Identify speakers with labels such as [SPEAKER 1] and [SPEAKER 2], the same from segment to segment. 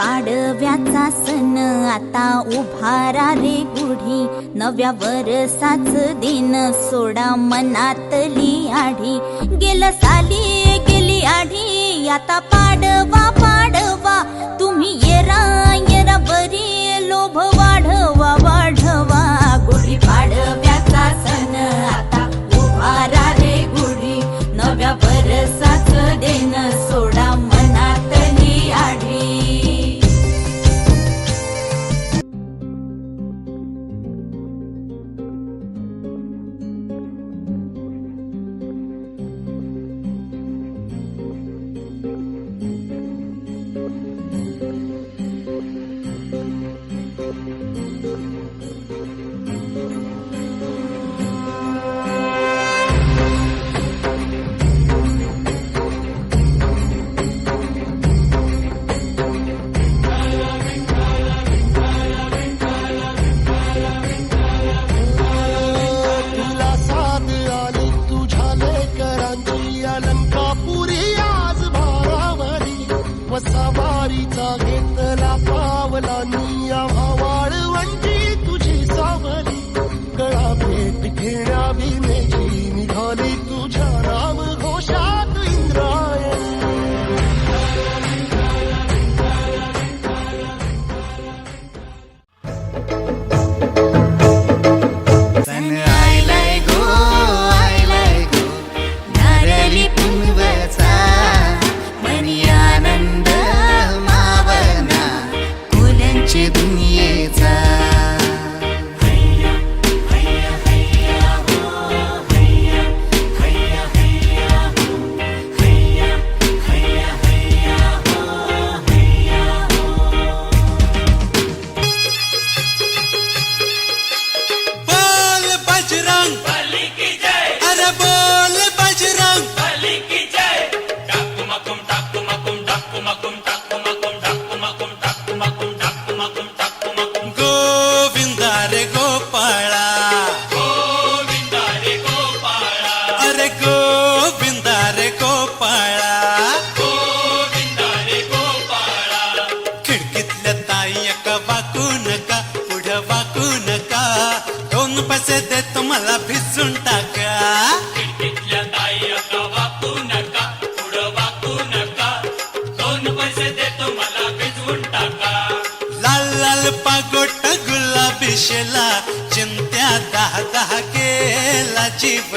[SPEAKER 1] पाडव्याचा सण आता उभारा रे गुढी नव्या वरसाच दिन सोडा मनातली आढी. गेलं साली गेली आढी आता पाडवा पाडवा. तुम्ही येरा येरा बरी लोभ वाढवा.
[SPEAKER 2] केला जीव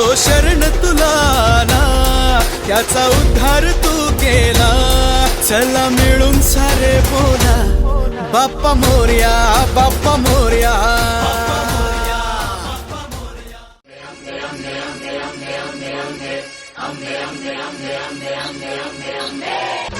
[SPEAKER 3] जो शरण तुला आला त्याचा उद्धार तू केला. चला मिळून सारे बोला बाप्पा मोर्या बाप्पा मोर्या.
[SPEAKER 4] तू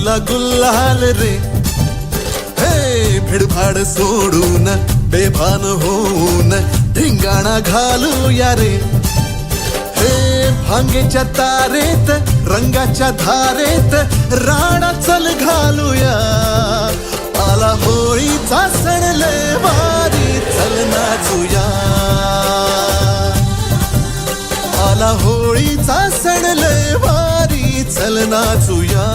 [SPEAKER 5] तिला गुल्हाल रे. हे भिडभाड सोडून बेभान होऊन धिंगाणा घालूया रे. हे भांगेच्या तारेत रंगाच्या धारेत राणा चल घालूया. आला होळीचा सण लय भारी चल नाचूया. आला होळीचा सण लय भारी चल नाचूया.